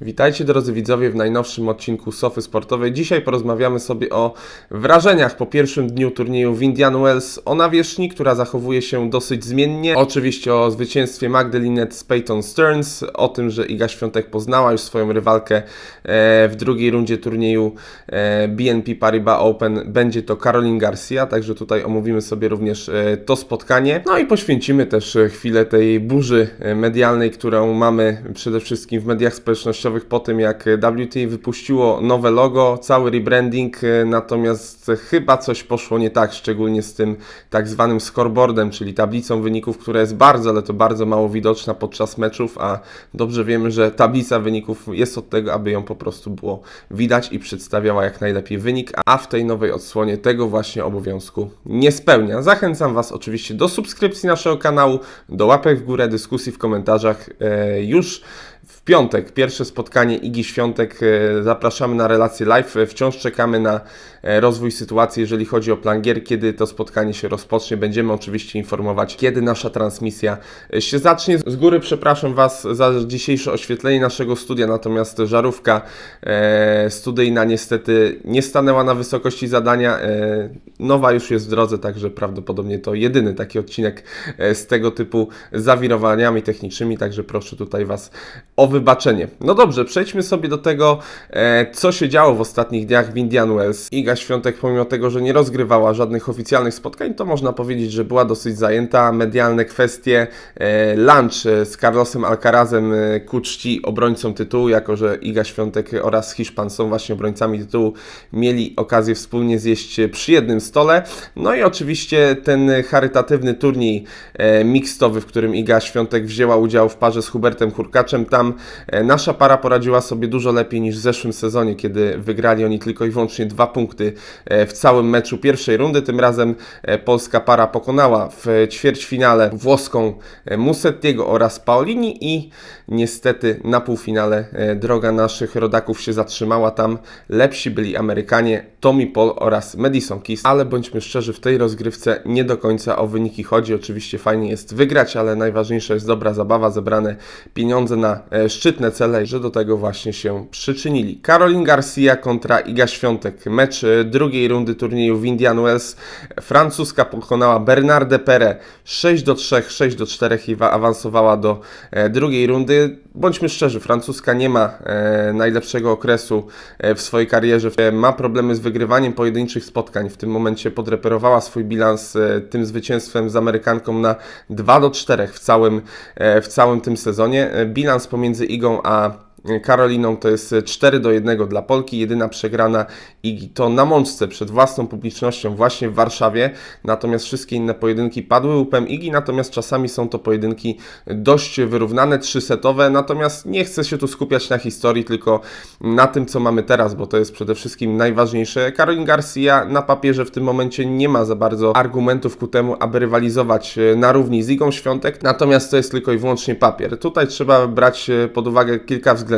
Witajcie drodzy widzowie w najnowszym odcinku Sofy Sportowej. Dzisiaj porozmawiamy sobie o wrażeniach po pierwszym dniu turnieju w Indian Wells, o nawierzchni, która zachowuje się dosyć zmiennie. Oczywiście o zwycięstwie Magdalinet z Peyton Stearns, o tym, że Iga Świątek poznała już swoją rywalkę e, w drugiej rundzie turnieju e, BNP Paribas Open. Będzie to Caroline Garcia, także tutaj omówimy sobie również e, to spotkanie. No i poświęcimy też chwilę tej burzy medialnej, którą mamy przede wszystkim w mediach społecznościowych po tym, jak WTA wypuściło nowe logo, cały rebranding, e, natomiast chyba coś poszło nie tak, szczególnie z tym tak zwanym scoreboardem, czyli tablicą wyników, która jest bardzo, ale to bardzo mało widoczna podczas meczów, a dobrze wiemy, że tablica wyników jest od tego, aby ją po prostu było widać i przedstawiała jak najlepiej wynik, a w tej nowej odsłonie tego właśnie obowiązku nie spełnia. Zachęcam Was oczywiście do subskrypcji naszego kanału, do łapek w górę, dyskusji w komentarzach. E, już w piątek, pierwsze spotkanie Igi Świątek. e, Zapraszamy na relację live. E, Wciąż czekamy na e, rozwój sytuacji, jeżeli chodzi o plan gier, kiedy to spotkanie się rozpocznie. Będziemy oczywiście informować, kiedy nasza transmisja się zacznie. Z góry przepraszam Was za dzisiejsze oświetlenie naszego studia, natomiast żarówka studyjna niestety nie stanęła na wysokości zadania. Nowa już jest w drodze, także prawdopodobnie to jedyny taki odcinek z tego typu zawirowaniami technicznymi, także proszę tutaj Was o wybaczenie. No dobrze, przejdźmy sobie do tego, e, co się działo w ostatnich dniach w Indian Wells. Iga Świątek, pomimo tego, że nie rozgrywała żadnych oficjalnych spotkań, to można powiedzieć, że była dosyć zajęta. Medialne kwestie, e, lunch e, z Carlosem Alcarazem ku czci obrońcą tytułu, jako że Iga Świątek oraz Hiszpan są właśnie obrońcami tytułu, mieli okazję wspólnie zjeść przy jednym stole. No i oczywiście ten charytatywny turniej mixtowy, w którym Iga Świątek wzięła udział w parze z Hubertem Hurkaczem. Tam nasza para poradziła sobie dużo lepiej niż w zeszłym sezonie, kiedy wygrali oni tylko i wyłącznie dwa punkty e, w całym meczu pierwszej rundy. Tym razem e, polska para pokonała w ćwierćfinale włoską e, Musettiego oraz Paolini i niestety na półfinale droga naszych rodaków się zatrzymała. Tam lepsi byli Amerykanie Tommy Paul oraz Madison Keys, ale bądźmy szczerzy, w tej rozgrywce nie do końca o wyniki chodzi. Oczywiście fajnie jest wygrać, ale najważniejsza jest dobra zabawa, zebrane pieniądze na szczytne cele że do tego właśnie się przyczynili. Caroline Garcia kontra Iga Świątek. Mecz drugiej rundy turnieju w Indian Wells. Francuska pokonała Bernardę Pere 6 do 3, 6 do 4 i wa- awansowała do e, drugiej rundy. Bądźmy szczerzy, francuska nie ma e, najlepszego okresu e, w swojej karierze. Ma problemy z wygrywaniem pojedynczych spotkań. W tym momencie podreperowała swój bilans tym zwycięstwem z Amerykanką na 2 do 4 w całym, w całym tym sezonie. Bilans pomiędzy Igą a Karoliną to jest 4 do 1 dla Polki, jedyna przegrana Igi to na mączce przed własną publicznością właśnie w Warszawie, natomiast wszystkie inne pojedynki padły łupem Igi, natomiast czasami są to pojedynki dość wyrównane, trzysetowe, natomiast nie chcę się tu skupiać na historii, tylko na tym, co mamy teraz, bo to jest przede wszystkim najważniejsze. Karolin Garcia na papierze w tym momencie nie ma za bardzo argumentów ku temu, aby rywalizować e, na równi z Igą Świątek, natomiast to jest tylko i wyłącznie papier. Tutaj trzeba brać e, pod uwagę kilka względów.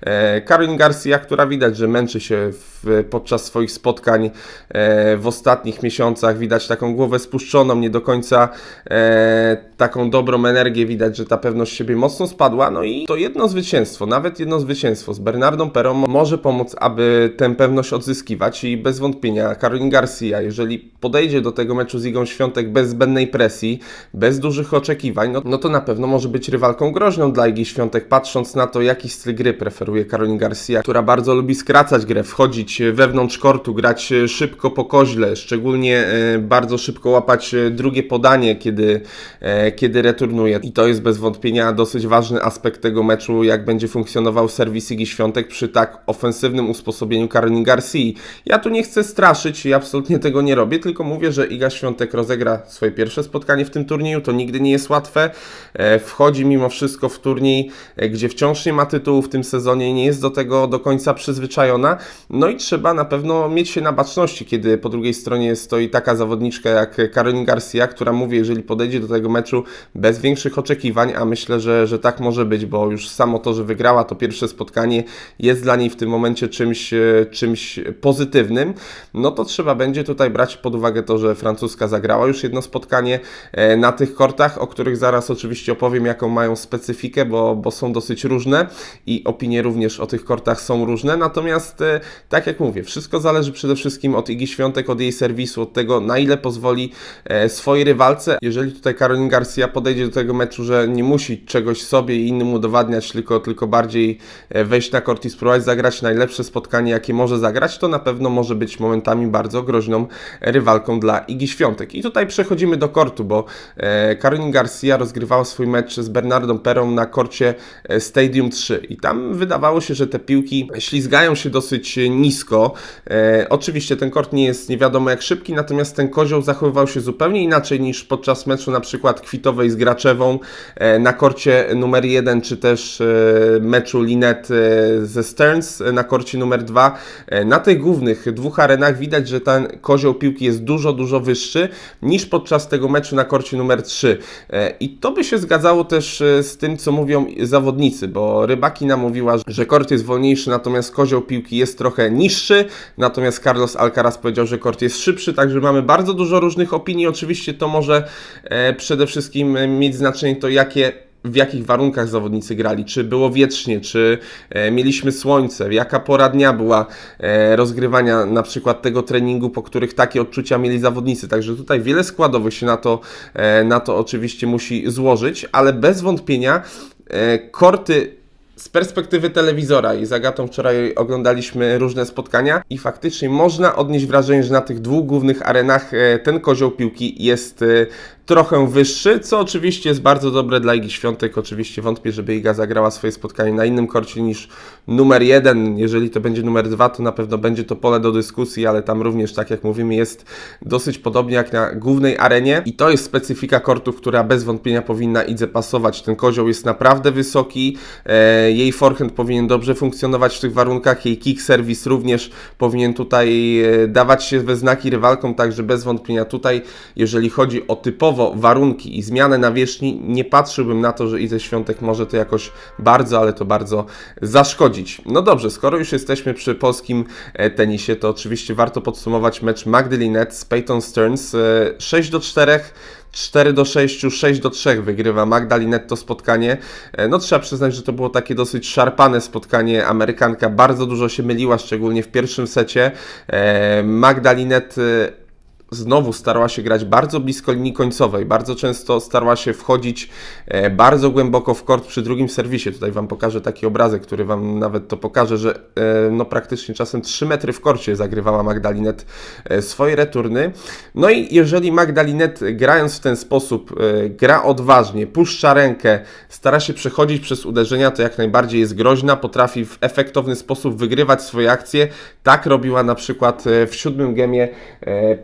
E, Karolin Garcia, która widać, że męczy się w, podczas swoich spotkań e, w ostatnich miesiącach, widać taką głowę spuszczoną, nie do końca e, taką dobrą energię, widać, że ta pewność siebie mocno spadła, no i to jedno zwycięstwo, nawet jedno zwycięstwo z Bernardą Perą może pomóc, aby tę pewność odzyskiwać. I bez wątpienia Karolin Garcia, jeżeli podejdzie do tego meczu z Igą Świątek bez zbędnej presji, bez dużych oczekiwań, no, no to na pewno może być rywalką groźną dla Igi Świątek, patrząc na to, jaki styl gry preferuje Karolin Garcia, która bardzo lubi skracać grę, wchodzić wewnątrz kortu, grać szybko po koźle, szczególnie e, bardzo szybko łapać e, drugie podanie, kiedy, e, kiedy returnuje. I to jest bez wątpienia dosyć ważny aspekt tego meczu, jak będzie funkcjonował serwis Igi Świątek przy tak ofensywnym usposobieniu Karolin Garcia. Ja tu nie chcę straszyć i absolutnie tego nie robię, tylko mówię, że Iga Świątek rozegra swoje pierwsze spotkanie w tym turnieju, to nigdy nie jest łatwe. E, Wchodzi mimo wszystko w turniej, e, gdzie wciąż nie ma tytułu w tym sezonie, nie jest do tego do końca przyzwyczajona. No i trzeba na pewno mieć się na baczności, kiedy po drugiej stronie stoi taka zawodniczka jak Karolin Garcia, która mówi, jeżeli podejdzie do tego meczu bez większych oczekiwań, a myślę, że, że tak może być, bo już samo to, że wygrała to pierwsze spotkanie jest dla niej w tym momencie czymś, e, czymś pozytywnym, no to trzeba będzie tutaj brać pod uwagę to, że francuska zagrała już jedno spotkanie e, na tych kortach, o których zaraz oczywiście opowiem, jaką mają specyfikę, bo, bo są dosyć różne. I opinie również o tych kortach są różne, natomiast e, tak jak mówię, wszystko zależy przede wszystkim od Igi Świątek, od jej serwisu, od tego na ile pozwoli e, swojej rywalce. Jeżeli tutaj Karolin Garcia podejdzie do tego meczu, że nie musi czegoś sobie i innym udowadniać, tylko, tylko bardziej e, wejść na kort i spróbować zagrać najlepsze spotkanie, jakie może zagrać, to na pewno może być momentami bardzo groźną rywalką dla Igi Świątek. I tutaj przechodzimy do kortu, bo Karolin Garcia rozgrywała swój mecz z Bernardą Perą na korcie Stadium 3 i tam wydawało się, że te piłki ślizgają się dosyć nisko. E, oczywiście ten kort nie jest nie wiadomo jak szybki, natomiast ten kozioł zachowywał się zupełnie inaczej niż podczas meczu na przykład kwitowej z Graczewą e, na korcie numer 1, czy też e, meczu Linet e, ze Stearns e, na korcie numer 2. E, na tych głównych dwóch arenach widać, że ten kozioł piłki jest dużo, dużo wyższy niż podczas tego meczu na korcie numer 3. E, I to by się zgadzało też e, z tym, co mówią zawodnicy, bo Rybakina mówiła, że kort jest wolniejszy, natomiast kozioł piłki jest trochę niższy, natomiast Carlos Alcaraz powiedział, że kort jest szybszy, także mamy bardzo dużo różnych opinii. Oczywiście to może e, przede wszystkim mieć znaczenie to, jakie w jakich warunkach zawodnicy grali, czy było wietrznie, czy e, mieliśmy słońce, jaka pora dnia była e, rozgrywania na przykład tego treningu, po których takie odczucia mieli zawodnicy. Także tutaj wiele składowych się na to, e, na to oczywiście musi złożyć, ale bez wątpienia e, korty z perspektywy telewizora i z Agatą wczoraj oglądaliśmy różne spotkania i faktycznie można odnieść wrażenie, że na tych dwóch głównych arenach e, ten kozioł piłki jest e, trochę wyższy, co oczywiście jest bardzo dobre dla Igi Świątek. Oczywiście wątpię, żeby Iga zagrała swoje spotkanie na innym korcie niż numer jeden. Jeżeli to będzie numer dwa, to na pewno będzie to pole do dyskusji, ale tam również, tak jak mówimy, jest dosyć podobnie jak na głównej arenie i to jest specyfika kortów, która bez wątpienia powinna Idze pasować. Ten kozioł jest naprawdę wysoki, e, jej forehand powinien dobrze funkcjonować w tych warunkach, jej kick service również powinien tutaj e, dawać się we znaki rywalkom, także bez wątpienia tutaj, jeżeli chodzi o typowo warunki i zmianę nawierzchni, nie patrzyłbym na to, że Idze Świątek może to jakoś bardzo, ale to bardzo zaszkodzić. No dobrze, skoro już jesteśmy przy polskim e, tenisie, to oczywiście warto podsumować mecz Magdalenet z Peyton Stearns. E, 6 do 4 4 do 6, 6 do 3 wygrywa Magdalinet to spotkanie. E, No trzeba przyznać, że to było takie dosyć szarpane spotkanie. Amerykanka bardzo dużo się myliła, szczególnie w pierwszym secie. E, Magdalinet e, znowu starała się grać bardzo blisko linii końcowej, bardzo często starała się wchodzić e, bardzo głęboko w kort przy drugim serwisie. Tutaj Wam pokażę taki obrazek, który Wam nawet to pokaże, że e, no praktycznie czasem 3 metry w korcie zagrywała Magdalinet e, swoje returny. No i jeżeli Magdalinet grając w ten sposób gra odważnie, puszcza rękę, stara się przechodzić przez uderzenia, to jak najbardziej jest groźna, potrafi w efektowny sposób wygrywać swoje akcje. Tak robiła na przykład w siódmym gemie e,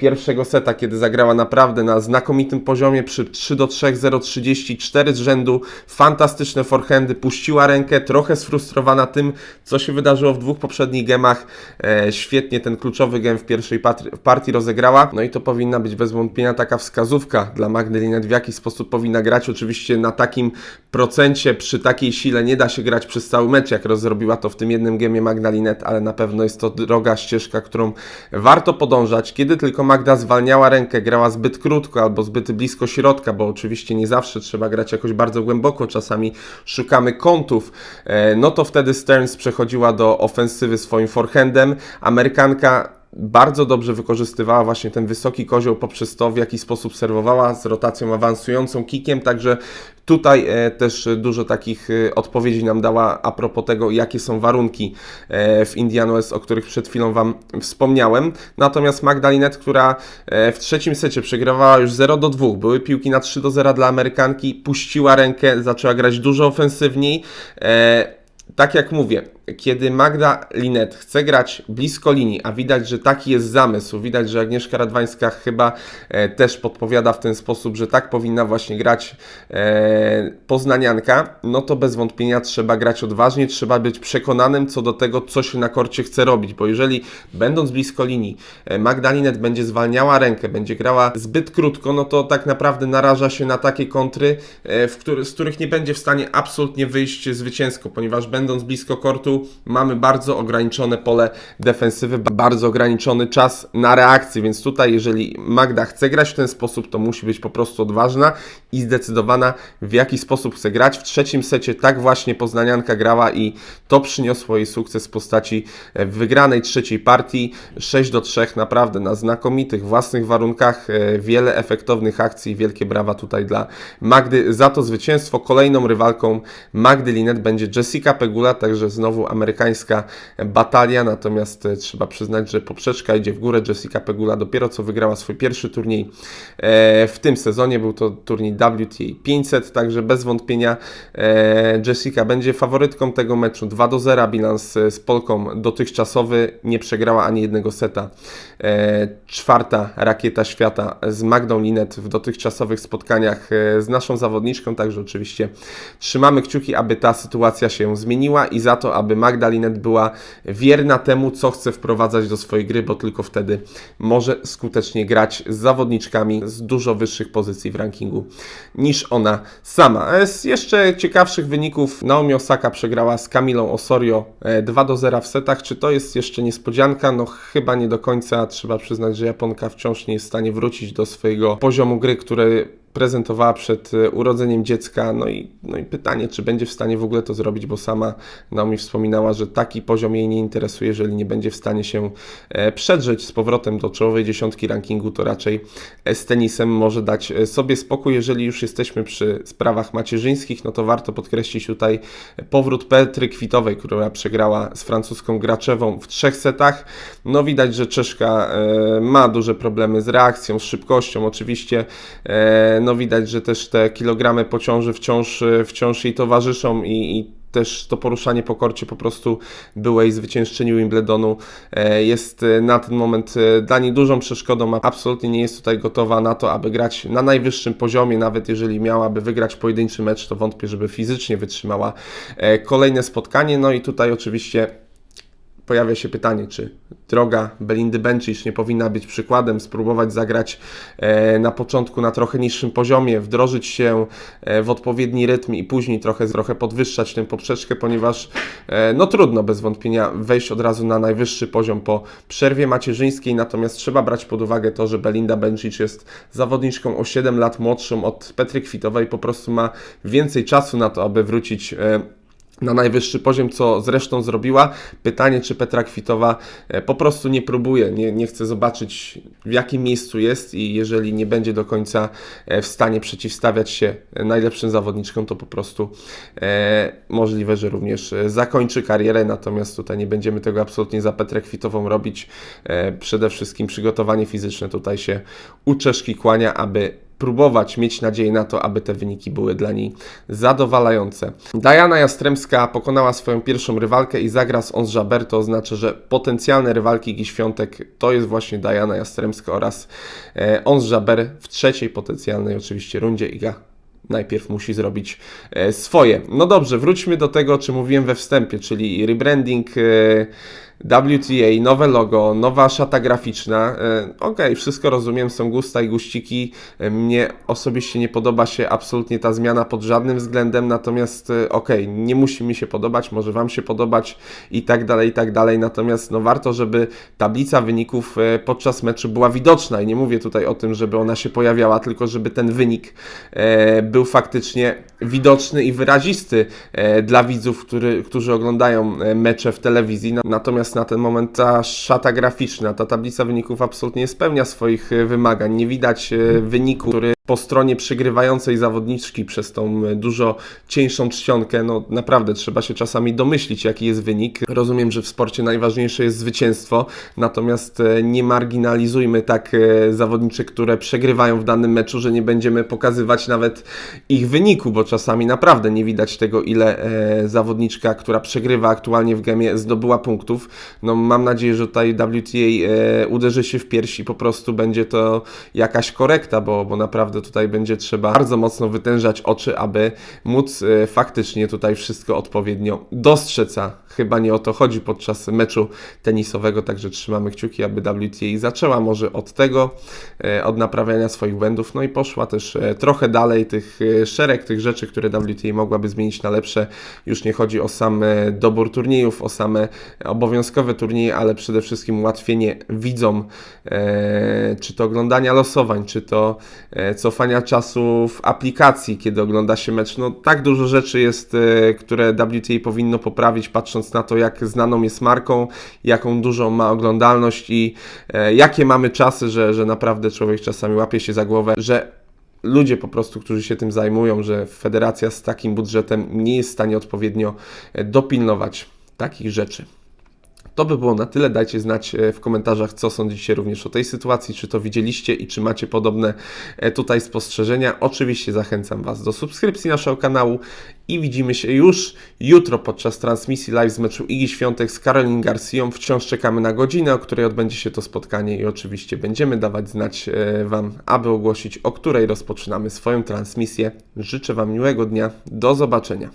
seta, kiedy zagrała naprawdę na znakomitym poziomie przy 3 do 3, 0,34 z rzędu, fantastyczne forehandy, puściła rękę, trochę sfrustrowana tym, co się wydarzyło w dwóch poprzednich gemach. E, świetnie ten kluczowy gem w pierwszej partii rozegrała, no i to powinna być bez wątpienia taka wskazówka dla Magdalinet, w jaki sposób powinna grać. Oczywiście na takim procencie, przy takiej sile nie da się grać przez cały mecz, jak rozrobiła to w tym jednym gemie Magdalinet, ale na pewno jest to droga ścieżka, którą warto podążać. Kiedy tylko Magda zwalniała rękę, grała zbyt krótko albo zbyt blisko środka, bo oczywiście nie zawsze trzeba grać jakoś bardzo głęboko, czasami szukamy kątów, e, no to wtedy Stearns przechodziła do ofensywy swoim forehandem. Amerykanka bardzo dobrze wykorzystywała właśnie ten wysoki kozioł poprzez to, w jaki sposób serwowała z rotacją awansującą, kikiem, także tutaj e, też dużo takich e, odpowiedzi nam dała a propos tego, jakie są warunki e, w Indian Wells, o których przed chwilą Wam wspomniałem. Natomiast Magdalinet, która w trzecim secie przegrywała już 0 do 2, były piłki na 3 do 0 dla Amerykanki, puściła rękę, zaczęła grać dużo ofensywniej. Tak jak mówię, kiedy Magda Linet chce grać blisko linii, a widać, że taki jest zamysł, widać, że Agnieszka Radwańska chyba e, też podpowiada w ten sposób, że tak powinna właśnie grać e, poznanianka, no to bez wątpienia trzeba grać odważnie, trzeba być przekonanym co do tego, co się na korcie chce robić, bo jeżeli będąc blisko linii e, Magda Linet będzie zwalniała rękę, będzie grała zbyt krótko, no to tak naprawdę naraża się na takie kontry, który, z których nie będzie w stanie absolutnie wyjść zwycięsko, ponieważ będąc blisko kortu mamy bardzo ograniczone pole defensywy, ba- bardzo ograniczony czas na reakcję, więc tutaj jeżeli Magda chce grać w ten sposób, to musi być po prostu odważna i zdecydowana w jaki sposób chce grać. W trzecim secie tak właśnie poznanianka grała i to przyniosło jej sukces w postaci e, wygranej trzeciej partii 6 do 3 naprawdę na znakomitych własnych warunkach, e, wiele efektownych akcji, wielkie brawa tutaj dla Magdy za to zwycięstwo. Kolejną rywalką Magdy Linet będzie Jessica Pegula, także znowu amerykańska batalia, natomiast e, trzeba przyznać, że poprzeczka idzie w górę. Jessica Pegula dopiero co wygrała swój pierwszy turniej e, w tym sezonie, był to turniej WTA 500, także bez wątpienia e, Jessica będzie faworytką tego meczu. 2 do 0 bilans z Polką dotychczasowy, nie przegrała ani jednego seta. Czwarta rakieta świata z Magdą Linet w dotychczasowych spotkaniach z naszą zawodniczką, także oczywiście trzymamy kciuki, aby ta sytuacja się zmieniła i za to, aby Magda Linet była wierna temu, co chce wprowadzać do swojej gry, bo tylko wtedy może skutecznie grać z zawodniczkami z dużo wyższych pozycji w rankingu niż ona sama. A Z jeszcze ciekawszych wyników Naomi Osaka przegrała z Kamilą Osorio e, 2 do 0 w setach. Czy to jest jeszcze niespodzianka? No chyba nie do końca. Trzeba przyznać, że Japonka wciąż nie jest w stanie wrócić do swojego poziomu gry, który prezentowała przed e, urodzeniem dziecka. No i, no i pytanie, czy będzie w stanie w ogóle to zrobić, bo sama Naomi wspominała, że taki poziom jej nie interesuje, jeżeli nie będzie w stanie się e, przedrzeć z powrotem do czołowej dziesiątki rankingu, to raczej e, z tenisem może dać e, sobie spokój. Jeżeli już jesteśmy przy sprawach macierzyńskich, no to warto podkreślić tutaj powrót Petry Kwitowej, która przegrała z francuską Graczewą w trzech setach. No widać, że Czeszka ma duże problemy z reakcją, z szybkością oczywiście. No widać, że też te kilogramy po ciąży wciąż, e, wciąż jej towarzyszą i, i też to poruszanie po korcie po prostu byłej zwyciężczyni Wimbledonu e, jest e, na ten moment dla niej dużą przeszkodą, a absolutnie nie jest tutaj gotowa na to, aby grać na najwyższym poziomie, nawet jeżeli miałaby wygrać pojedynczy mecz, to wątpię, żeby fizycznie wytrzymała kolejne spotkanie, no i tutaj oczywiście pojawia się pytanie, czy droga Belindy Bencic nie powinna być przykładem, spróbować zagrać e, na początku na trochę niższym poziomie, wdrożyć się e, w odpowiedni rytm i później trochę, trochę podwyższać tę poprzeczkę, ponieważ e, no trudno bez wątpienia wejść od razu na najwyższy poziom po przerwie macierzyńskiej, natomiast trzeba brać pod uwagę to, że Belinda Bencic jest zawodniczką o 7 lat młodszą od Petry Kwitowej, po prostu ma więcej czasu na to, aby wrócić na najwyższy poziom, co zresztą zrobiła. Pytanie, czy Petra Kwitowa e, po prostu nie próbuje, nie, nie chce zobaczyć w jakim miejscu jest i jeżeli nie będzie do końca e, w stanie przeciwstawiać się e, najlepszym zawodniczkom, to po prostu e, możliwe, że również zakończy karierę, natomiast tutaj nie będziemy tego absolutnie za Petrę Kwitową robić. E, przede wszystkim przygotowanie fizyczne tutaj się u Czeszki kłania, aby próbować mieć nadzieję na to, aby te wyniki były dla niej zadowalające. Diana Jastremska pokonała swoją pierwszą rywalkę i zagra z Ons Jabeur, to oznacza, że potencjalne rywalki Igi Świątek to jest właśnie Diana Jastremska oraz e, Ons Jabeur w trzeciej potencjalnej oczywiście rundzie. Iga najpierw musi zrobić e, swoje. No dobrze, wróćmy do tego, o czym mówiłem we wstępie, czyli rebranding e, WTA, nowe logo, nowa szata graficzna. E, Okej, wszystko rozumiem, są gusta i guściki. E, Mnie osobiście nie podoba się absolutnie ta zmiana pod żadnym względem, natomiast e, okej, nie musi mi się podobać, może Wam się podobać i tak dalej, i tak dalej. Natomiast no warto, żeby tablica wyników podczas meczu była widoczna i nie mówię tutaj o tym, żeby ona się pojawiała, tylko żeby ten wynik był faktycznie widoczny i wyrazisty e, dla widzów, który, którzy oglądają e, mecze w telewizji. Na- Natomiast na ten moment ta szata graficzna, ta tablica wyników absolutnie nie spełnia swoich e, wymagań. Nie widać wyniku, który po stronie przegrywającej zawodniczki przez tą e, dużo cieńszą czcionkę, no naprawdę trzeba się czasami domyślić, jaki jest wynik. Rozumiem, że w sporcie najważniejsze jest zwycięstwo, natomiast e, nie marginalizujmy tak e, zawodniczek, które przegrywają w danym meczu, że nie będziemy pokazywać nawet ich wyniku, bo czasami naprawdę nie widać tego, ile zawodniczka, która przegrywa aktualnie w gemie, zdobyła punktów. No mam nadzieję, że tutaj WTA uderzy się w piersi po prostu będzie to jakaś korekta, bo, bo naprawdę naprawdę tutaj będzie trzeba bardzo mocno wytężać oczy, aby móc e, faktycznie tutaj wszystko odpowiednio dostrzec. Chyba nie o to chodzi podczas meczu tenisowego, także trzymamy kciuki, aby WTA zaczęła może od tego, e, od naprawiania swoich błędów, no i poszła też e, trochę dalej tych szereg tych rzeczy, które WTA mogłaby zmienić na lepsze. Już nie chodzi o sam dobór turniejów, o same obowiązkowe turnieje, ale przede wszystkim ułatwienie widzom, czy to oglądania losowań, czy to e, cofania czasu w aplikacji, kiedy ogląda się mecz. No tak dużo rzeczy jest, e, które WTA powinno poprawić, patrząc na to, jak znaną jest marką, jaką dużą ma oglądalność i e, jakie mamy czasy, że, że naprawdę człowiek czasami łapie się za głowę, że ludzie po prostu, którzy się tym zajmują, że federacja z takim budżetem nie jest w stanie odpowiednio e, dopilnować takich rzeczy. To by było na tyle. Dajcie znać e, w komentarzach, co sądzicie również o tej sytuacji, czy to widzieliście i czy macie podobne e, tutaj spostrzeżenia. Oczywiście zachęcam Was do subskrypcji naszego kanału i widzimy się już jutro podczas transmisji live z meczu Igi Świątek z Karolin Garcją. Wciąż czekamy na godzinę, o której odbędzie się to spotkanie i oczywiście będziemy dawać znać e, Wam, aby ogłosić, o której rozpoczynamy swoją transmisję. Życzę Wam miłego dnia. Do zobaczenia.